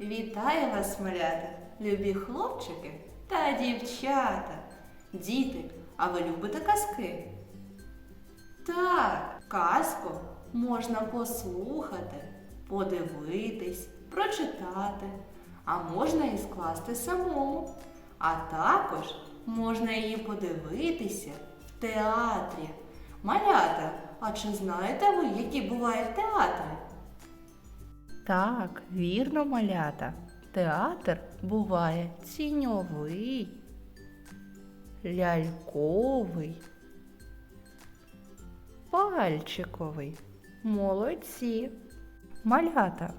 Вітаю вас, малята, любі хлопчики та дівчата. Діти, а ви любите казки? Так, казку можна послухати, подивитись, прочитати, а можна і скласти самому. А також можна її подивитися в театрі. Малята, а чи знаєте ви, які бувають театри? Так, вірно, малята. Театр буває тіньовий, ляльковий, пальчиковий. Молодці. Малята.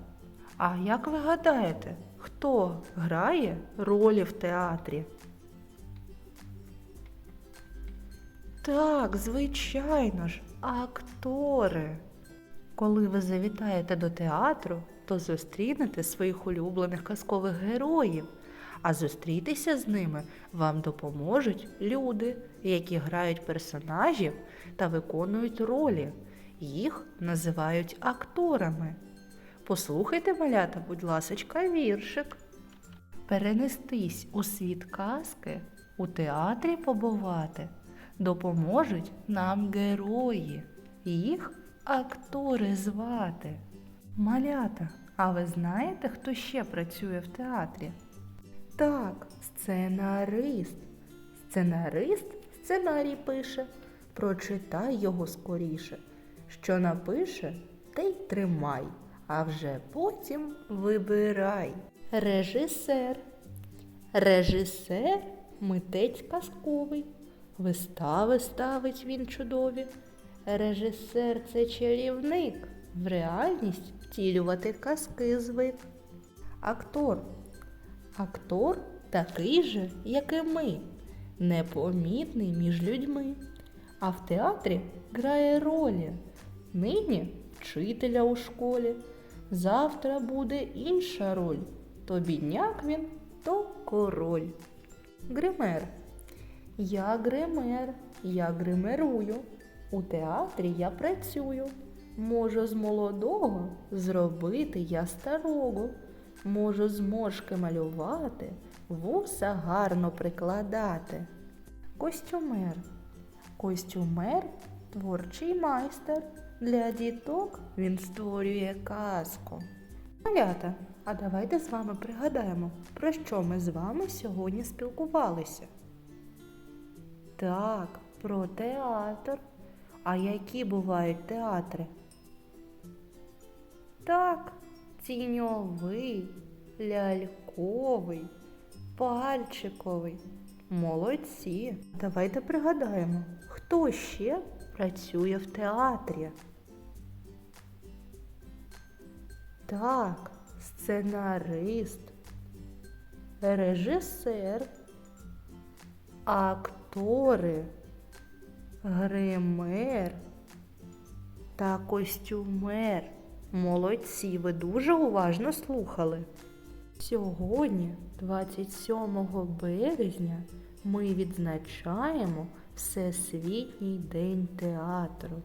А як ви гадаєте, хто грає ролі в театрі? Так, звичайно ж, актори. Коли ви завітаєте до театру, то зустрінете своїх улюблених казкових героїв, а зустрітися з ними вам допоможуть люди, які грають персонажів та виконують ролі. Їх називають акторами. Послухайте, малята, будь ласочка, віршик. Перенестись у світ казки, у театрі побувати допоможуть нам герої, їх актори звати. Малята, а ви знаєте, хто ще працює в театрі? Так, сценарист. Сценарист сценарій пише. Прочитай його скоріше. Що напише, те й тримай, а вже потім вибирай. Режисер. Режисер митець казковий. Вистави ставить він чудові. Режисер це чарівник, в реальність втілювати казки звик. Актор. Актор такий же, як і ми, непомітний між людьми. А в театрі грає ролі. Нині вчителя у школі. Завтра буде інша роль. То бідняк він, то король. Гример. Я гример, я гримерую. У театрі я працюю. Можу з молодого зробити я старого. Можу зморшки малювати, вуса гарно прикладати. Костюмер. Костюмер творчий майстер. Для діток він створює казку. Малята, а давайте з вами пригадаємо, про що ми з вами сьогодні спілкувалися. Так, про театр. А які бувають театри? Так, тіньовий, ляльковий, пальчиковий. Молодці. Давайте пригадаємо, хто ще працює в театрі. Так, сценарист, режисер, актори, гример та костюмер. Молодці, ви дуже уважно слухали. Сьогодні, 27 березня, ми відзначаємо Всесвітній день театру.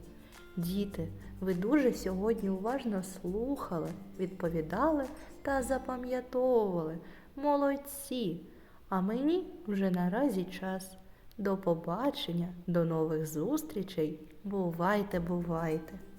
Діти, ви дуже сьогодні уважно слухали, відповідали та запам'ятовували. Молодці! А мені вже наразі час. До побачення, до нових зустрічей. Бувайте, бувайте!